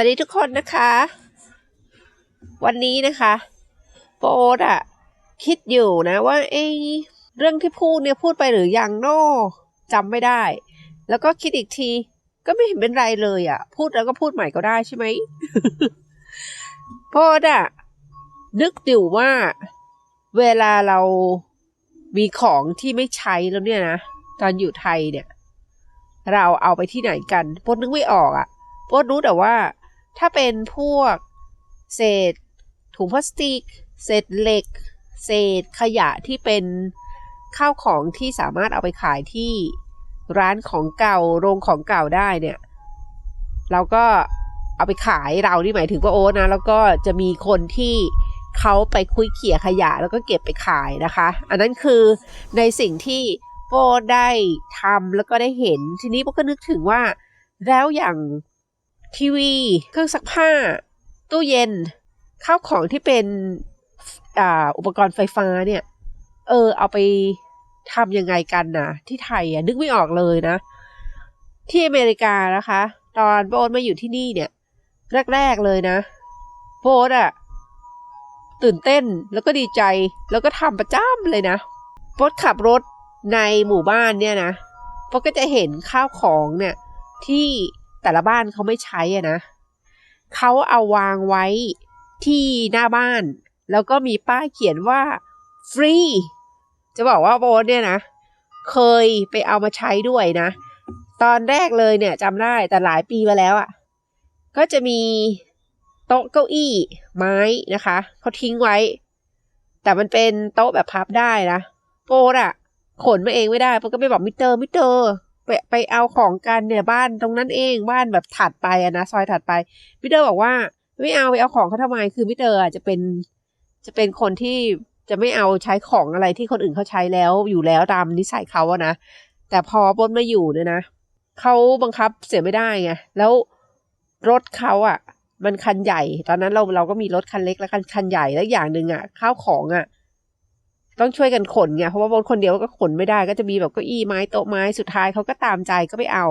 วัสดีทุกคนนะคะ วันนี้นะคะโปรดอะคิดอยู่นะว่าเอ้เรื่องที่พูดเนี่ยพูดไปหรือยังโน่จำไม่ได้ แล้วก็คิดอีกที ก็ไม่เห็นเป็นไรเลยอะพูดแล้วก็พูดใหม่ก็ได้ใช่ไหมโปรดอะนึกอยู่ว่า เวลาเรามีของที่ไม่ใช้แล้วเนี่ยนะตอนอยู่ไทยเนี่ย เราเอาไปที่ไหนกันโปรดนึกไม่ออกอะโปรดรู้แต่ว่า ถ้าเป็นพวกเศษถุงพลาสติก เศษเหล็ก เศษขยะที่เป็นข้าวของที่สามารถเอาไปขายที่ร้านของเก่าโรงของเก่าได้เนี่ยเราก็เอาไปขายเราที่หมายถึงว่าโอ๊ตนะ แล้วก็จะมีคนที่เขาไปคุยเขี่ยขยะแล้วก็เก็บไปขายนะคะ อันนั้นคือในสิ่งที่โปได้ทำแล้วก็ได้เห็น ทีนี้โปก็นึกถึงว่า แล้วอย่าง ทีวี เครื่องซักผ้า ตู้เย็น ข้าวของที่เป็นออุปกรณ์ไฟฟ้าเนี่ย เออ เอาไปทำยังไงกันนะที่ไทยอะนึกไม่ออกเลยนะ ที่อเมริกานะคะ ตอนโบนมาอยู่ที่นี่เนี่ยแรกๆเลยนะ โบนอะตื่นเต้นแล้วก็ดีใจแล้วก็ทำประจำเลยนะโบนขับรถในหมู่บ้านเนี่ยนะโบนก็จะเห็นข้าวของเนี่ยที่ แต่ละบ้านเขาไม่ใช้อะนะเขาเอาวางไว้ที่หน้าบ้าน แล้วก็มีป้ายเขียนว่าฟรีจะบอกว่าโบนเนี่ยนะ เคยไปเอามาใช้ด้วยนะ ตอนแรกเลยเนี่ยจำได้แต่หลายปีมาแล้วอะ่ะ ก็จะมีโต๊ะเก้าอี้ไม้นะคะเขาทิ้งไว้ แต่มันเป็นโต๊ะแบบพับได้นะโปนอะขนมาเองไม่ได้โปนก็ไปบอกมิเตอร์มิเตอร์ ไปไปเอาของกันเนี่ยบ้านตรงนั้นเองบ้านแบบถัดไปอะนะซอยถัดไปมิเตอร์บอกว่า ไม่เอาไปเอาของเขาทำไมคือมิเตอร์จะเป็นจะเป็นคนที่จะไม่เอาใช้ของอะไรที่คนอื่นเขาใช้แล้วอยู่แล้วตามนิสัยเขาอะนะแต่พอปนมาอยู่เนี่ยนะเขาบังคับเสียไม่ได้ไงแล้วรถเขาอะมันคันใหญ่ ตอนนั้นเราเราก็มีรถคันเล็กและคันคันใหญ่แล้วอย่างหนึ่งอะข้าวของอะ ต้องช่วยกันขนไงเพราะว่าบนคนเดียวก็ขนไม่ได้ก็จะมีแบบเก้าอี้ไม้โต๊ะไม้สุดท้ายเขาก็ตามใจก็ไปเอา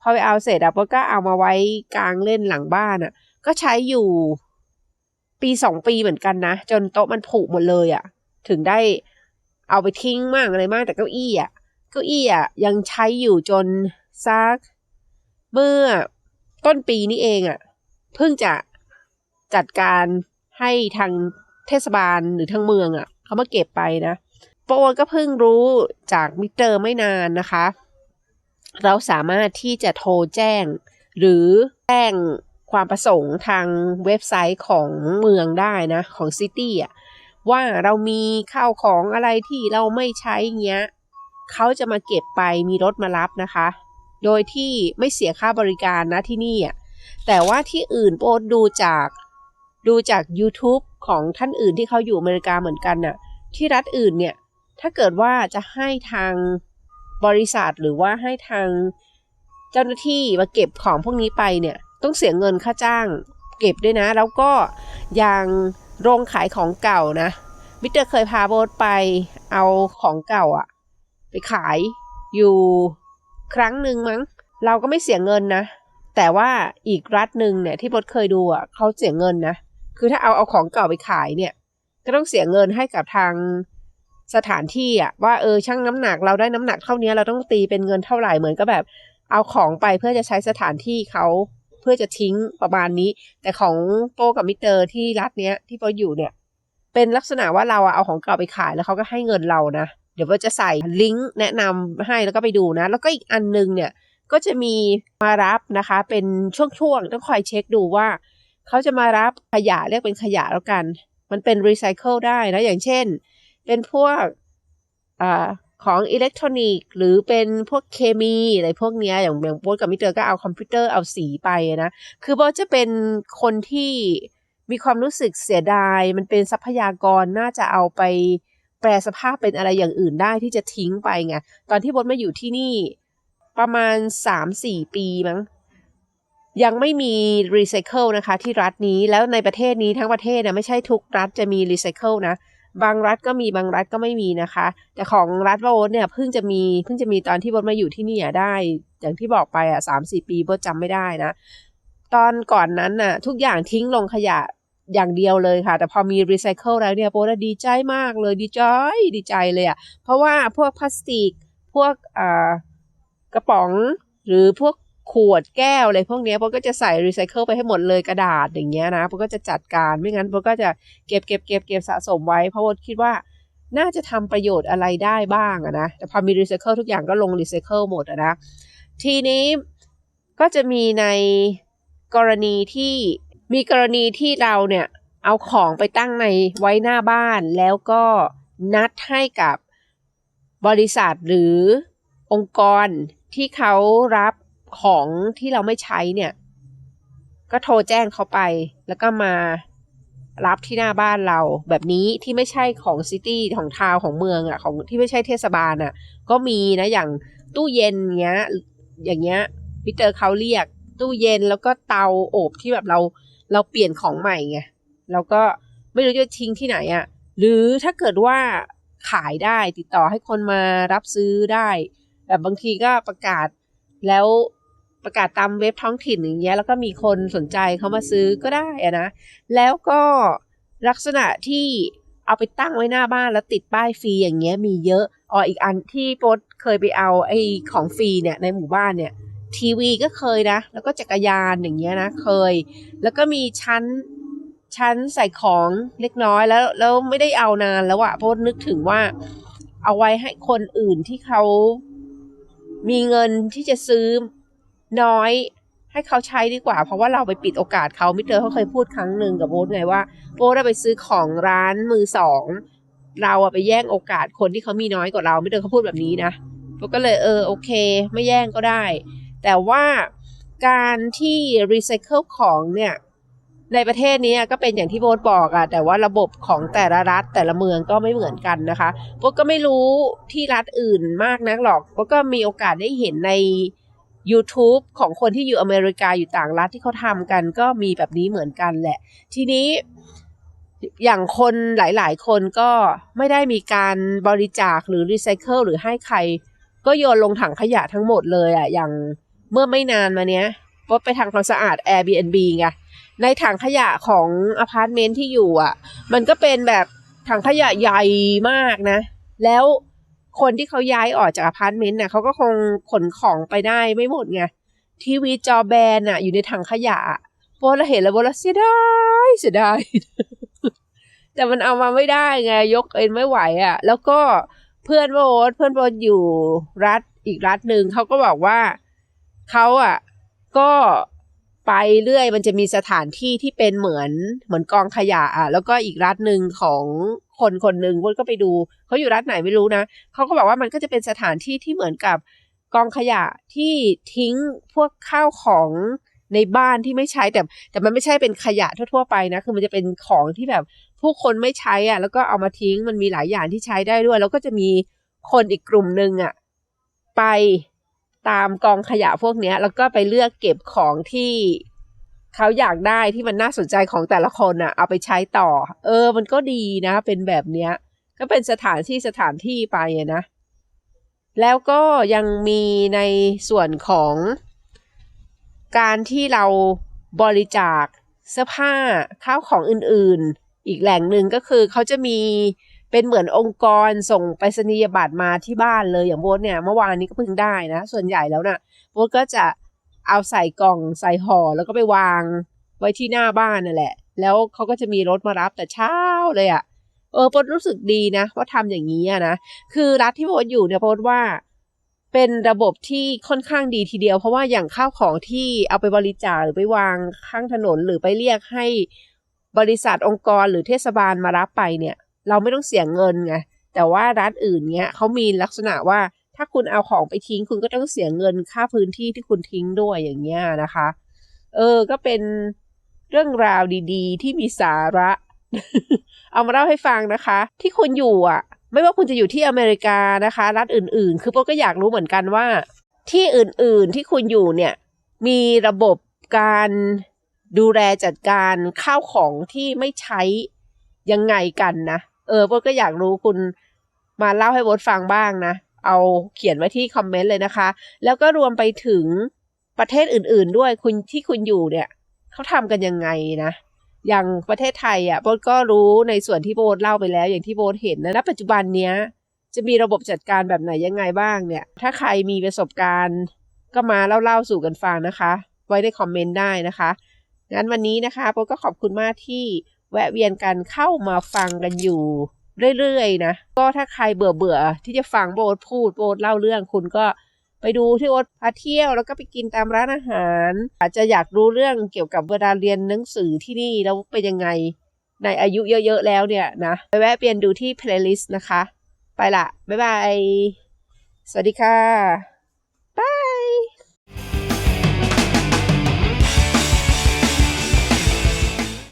พอไปเอาเสร็จอะก็เอามาไว้กลางเล่นหลังบ้านอะก็ใช้อยู่ปีสองปีเหมือนกันนะ จนโต๊ะมันผุหมดเลยอะถึงได้เอาไปทิ้งมากอะไรมากแต่เก้าอี้อะเก้าอี้อะยังใช้อยู่จนซัก เมื่อต้นปีนี้เองอะเพิ่งจะจัดการให้ทางเทศบาลหรือทางเมืองอะ เขามาเก็บไปนะโปรก็เพิ่งรู้จากมิเตอร์ไม่นานนะคะ เราสามารถที่จะโทรแจ้ง หรือแจ้งความประสงค์ทางเว็บไซต์ของเมืองได้นะ ของซิตี้อะว่าเรามีข้าวของอะไรที่เราไม่ใช้เงี้ยเขาจะมาเก็บไปมีรถมารับนะคะ โดยที่ไม่เสียค่าบริการนะที่นี่อะแต่ว่าที่อื่นโปรดูจากดูจาก YouTube ของท่านอื่นที่เขาอยู่อเมริกาเหมือนกันน่ะ ที่รัฐอื่นเนี่ย ถ้าเกิดว่าจะให้ทางบริษัทหรือว่าให้ทางเจ้าหน้าที่มาเก็บของพวกนี้ไปเนี่ย ต้องเสียเงินค่าจ้าง เก็บด้วยนะ แล้วก็อย่างโรงขายของเก่านะมิเตอร์เคยพาโบสไปเอาของเก่าอะไปขายอยู่ครั้งหนึ่งมั้ง เราก็ไม่เสียเงินนะ แต่ว่าอีกรัฐหนึ่งเนี่ยที่โบสเคยดูอะเขาเสียเงินนะ คือถ้าเอาเอาของเก่าไปขายเนี่ย ก็ต้องเสียเงินให้กับทางสถานที่อะว่าเออช่างน้ำหนักเราได้น้ำหนักเท่านี้เราต้องตีเป็นเงินเท่าไหร่เหมือนก็แบบ เอาของไปเพื่อจะใช้สถานที่เขาเพื่อจะทิ้งประมาณนี้ แต่ของโปกับมิเตอร์ที่รัฐเนี้ยที่โปอยู่เนี่ย เป็นลักษณะว่าเราอะเอาของเก่าไปขายแล้วเขาก็ให้เงินเรานะเดี๋ยวโปจะใส่ลิงก์แนะนำให้แล้วก็ไปดูนะ แล้วก็อีกอันนึงเนี่ยก็จะมีมารับนะคะ เป็นช่วงๆต้องคอยเช็คดูว่า เขาจะมารับขยะเรียกเป็นขยะแล้วกัน มันเป็นรีไซเคิลได้นะอย่างเช่น เป็นพวกอของอิเล็กทรอนิกส์หรือเป็นพวกเคมีอะไรพวกนี้อย่างอย่างโบสกับมิเตอร์ก็เอาคอมพิวเตอร์เอาสีไปนะ คือโบสจะเป็นคนที่มีความรู้สึกเสียดาย มันเป็นทรัพยากรน่าจะเอาไปแปลสภาพเป็นอะไรอย่างอื่นได้ที่จะทิ้งไปไงตอนที่โบสมาอยู่ที่นี่ประมาณ 3-4 ปีมั้ง ยังไม่มีรีไซเคิลนะคะที่รัฐนี้แล้วในประเทศนี้ทั้งประเทศนะไม่ใช่ทุกรัฐจะมีรีไซเคิลนะบางรัฐก็มีบางรัฐก็ไม่มีนะคะ แต่ของรัฐโบสเนี่ยเพิ่งจะมีเพิ่งจะมีตอนที่โบสมาอยู่ที่นี่ได้ อย่างที่บอกไปอะสามสี่ปีโบสจำไม่ได้นะ ตอนก่อนนั้นน่ะ ทุกอย่างทิ้งลงขยะอย่างเดียวเลยค่ะ แต่พอมีรีไซเคิลแล้วเนี่ยโปรดีใจมากเลยดีใจดีใจเลยอะ่ะเพราะว่าพวกพลาสติกพวกอ่ากระป๋องหรือพวก ขวดแก้วอะไรพวกนี้ยโปรก็จะใส่รีไซเคิลไปให้หมดเลยกระดาษอย่างเงี้ยนะโปรก็จะจัดการไม่งั้นโปรก็จะเก็บเก็บเก็บเก็บสะสมไว้ เพราะว่าคิดว่าน่าจะทำประโยชน์อะไรได้บ้างนะแต่พอมีรีไซเคิลทุกอย่างก็ลงรีไซเคิลหมดนะทีนี้ก็จะมีในกรณีที่มีกรณีที่เราเนี่ยเอาของไปตั้งในไว้หน้าบ้านแล้วก็นัดให้กับบริษัทหรือองค์กรที่เขารับ ของที่เราไม่ใช้เนี่ย ก็โทรแจ้งเขาไป แล้วก็มารับที่หน้าบ้านเราแบบนี้ที่ไม่ใช่ของซิตี้ของทาวของเมืองอะของที่ไม่ใช่เทศบาลอะก็มีนะอย่างตู้เย็นเงี้ย อย่างเงี้ยพิเตอร์เขาเรียก ตู้เย็นแล้วก็เตาอบที่แบบเราเราเปลี่ยนของใหม่ไงเราก็ไม่รู้จะทิ้งที่ไหนอะ่ะ หรือถ้าเกิดว่าขายได้ติดต่อให้คนมารับซื้อได้ แบบบางทีก็ประกาศแล้ว ประกาศตามเว็บท้องถิ่นอย่างเงี้ยแล้วก็มีคนสนใจเขามาซื้อก็ได้อะนะ แล้วก็ลักษณะที่เอาไปตั้งไว้หน้าบ้านแล้วติดป้ายฟรีอย่างเงี้ยมีเยอะอ๋ออีกอันที่โป๊ตเคยไปเอาไอ้ของฟรีเนี่ยในหมู่บ้านเนี่ย ทีวีก็เคยนะ แล้วก็จักรยานอย่างเงี้ยนะเคย แล้วก็มีชั้นชั้นใส่ของเล็กน้อยแล้วแล้วไม่ได้เอานานแล้วอะเพราะนึกถึงว่า เอาไว้ให้คนอื่นที่เขามีเงินที่จะซื้อ น้อยให้เขาใช้ดีกว่า เพราะว่าเราไปปิดโอกาสเขามิเตอร์เขาเคยพูดครั้งหนึ่งกับโบ๊ทไงว่าโบ๊ทไปซื้อของร้านมือสองเราอะไปแย่งโอกาสคนที่เขามีน้อยกว่าเรามิเตอร์เขาพูดแบบนี้นะโบ๊ทก็เลยเออโอเค ไม่แย่งก็ได้ แต่ว่าการที่รีไซเคิลของเนี่ยในประเทศนี้ก็เป็นอย่างที่โบ๊ทบอกอะแต่ว่าระบบของแต่ละรัฐแต่ละเมืองก็ไม่เหมือนกันนะคะโบ๊ทก็ไม่รู้ที่รัฐอื่นมากนักหรอกโบ๊ทก็มีโอกาสได้เห็นใน YouTube ของคนที่อยู่อเมริกาอยู่ต่างรัฐที่เขาทำกันก็มีแบบนี้เหมือนกันแหละ ทีนี้อย่างคนหลาย ๆ คนก็ไม่ได้มีการบริจาคหรือรีไซเคิลหรือให้ใคร ก็โยนลงถังขยะทั้งหมดเลยอะอย่างเมื่อไม่นานมาเนี้ยป๊ไปทางความสะอาด Airbnb ไงในถังขยะของอพาร์ตเมนต์ที่อยู่อะ มันก็เป็นแบบถังขยะใหญ่มากนะ แล้ว คนที่เขาย้ายออกจากอพาร์ตเมนต์น่ะเขาก็คงขนของไปได้ไม่หมดไงทีวีจอแบนอะ อยู่ในถังขยะพอเราเห็นแล้วพอเราเสียดายเสียดายแต่มันเอามาไม่ได้ไงยกเอ็นไม่ไหวอะ แล้วก็เพื่อนโบสเพื่อนโบสอยู่รัฐอีกรัฐหนึ่งเขาก็บอกว่าเขาอะ ก็ไปเรื่อยมันจะมีสถานที่ที่เป็นเหมือนเหมือนกองขยะอะ แล้วก็อีกรัฐหนึ่งของ คนคนหนึ่งวุ้นก็ไปดูเขาอยู่รัฐไหนไม่รู้นะเขาก็บอกว่ามันก็จะเป็นสถานที่ที่เหมือนกับกองขยะที่ทิ้งพวกข้าวของในบ้านที่ไม่ใช้แต่ แต่มันไม่ใช่เป็นขยะทั่ว ๆ ไปนะ คือมันจะเป็นของที่แบบผู้คนไม่ใช้อะ แล้วก็เอามาทิ้งมันมีหลายอย่างที่ใช้ได้ด้วย แล้วก็จะมีคนอีกกลุ่มหนึ่งอะ ไปตามกองขยะพวกเนี้ย แล้วก็ไปเลือกเก็บของที่ เขาอยากได้ที่มันน่าสนใจของแต่ละคนอะเอาไปใช้ต่อ เออ มันก็ดีนะ เป็นแบบเนี้ย ก็เป็นสถานที่สถานที่ไปนะ แล้วก็ยังมีในส่วนของการที่เราบริจาคเสื้อผ้าข้าวของอื่นๆ อีกแหล่งหนึ่งก็คือเขาจะมีเป็นเหมือนองค์กรส่งไปรษณียบัตรมาที่บ้านเลยอย่างโบสเนี่ยเมื่อวานนี้ก็เพิ่งได้นะ ส่วนใหญ่แล้วนะ่ะโบสก็จะ เอาใส่กล่องใส่ห่อแล้วก็ไปวางไว้ที่หน้าบ้านนั่นแหละ แล้วเขาก็จะมีรถมารับแต่เช้าเลยอะ่ะ เออโบสรู้สึกดีนะว่าทำอย่างนี้นะ คือรัฐที่โบสอยู่เนี่ยโบสว่า เป็นระบบที่ค่อนข้างดีทีเดียว เพราะว่าอย่างข้าวของที่เอาไปบริจาคหรือไปวางข้างถนนหรือไปเรียกให้บริษัทองค์กรหรือเทศบาลมารับไปเนี่ย เราไม่ต้องเสียเงินไงแต่ว่าร้านอื่นเนี้ยเขามีลักษณะว่า ถ้าคุณเอาของไปทิ้ง คุณก็ต้องเสียเงินค่าพื้นที่ที่คุณทิ้งด้วยอย่างเงี้ยนะคะ เออ ก็เป็นเรื่องราวดีๆ ที่มีสาระ เอามาเล่าให้ฟังนะคะ ที่คุณอยู่อะ ไม่ว่าคุณจะอยู่ที่อเมริกานะคะ รัฐอื่นๆ คือพวกก็อยากรู้เหมือนกันว่า ที่อื่นๆที่คุณอยู่เนี่ย มีระบบการดูแลจัดการข้าวของที่ไม่ใช้ยังไงกันนะ เออโบก็อยากรู้คุณมาเล่าให้โบทฟังบ้างนะ เอาเขียนไว้ที่คอมเมนต์เลยนะคะ แล้วก็รวมไปถึงประเทศอื่น ๆ ด้วยคุณที่คุณอยู่เนี่ยเขาทำกันยังไงนะอย่างประเทศไทยอะโบทก็รู้ในส่วนที่โบทเล่าไปแล้ว อย่างที่โบทเห็นนะณปัจจุบันเนี้ย จะมีระบบจัดการแบบไหนยังไงบ้างเนี่ย ถ้าใครมีประสบการณ์ ก็มาเล่าๆสู่กันฟังนะคะ ไว้ในคอมเมนต์ได้นะคะงั้นวันนี้นะคะโบทก็ขอบคุณมากที่แวะเวียนกันเข้ามาฟังกันอยู่ เรื่อยๆนะ ก็ถ้าใครเบื่อเบื่อๆที่จะฟังโบสพูดโบสเล่าเรื่องคุณก็ไปดูที่โอ๊ตพาเที่ยวแล้วก็ไปกินตามร้านอาหาร อาจจะอยากรู้เรื่องเกี่ยวกับเวลาเรียนหนังสือที่นี่แล้วเป็นยังไง ในอายุเยอะๆแล้วเนี่ยนะไปแวะเปลี่ยนดูที่เพลย์ลิสต์นะคะ ไปละ บ๊ายบาย สวัสดีค่ะ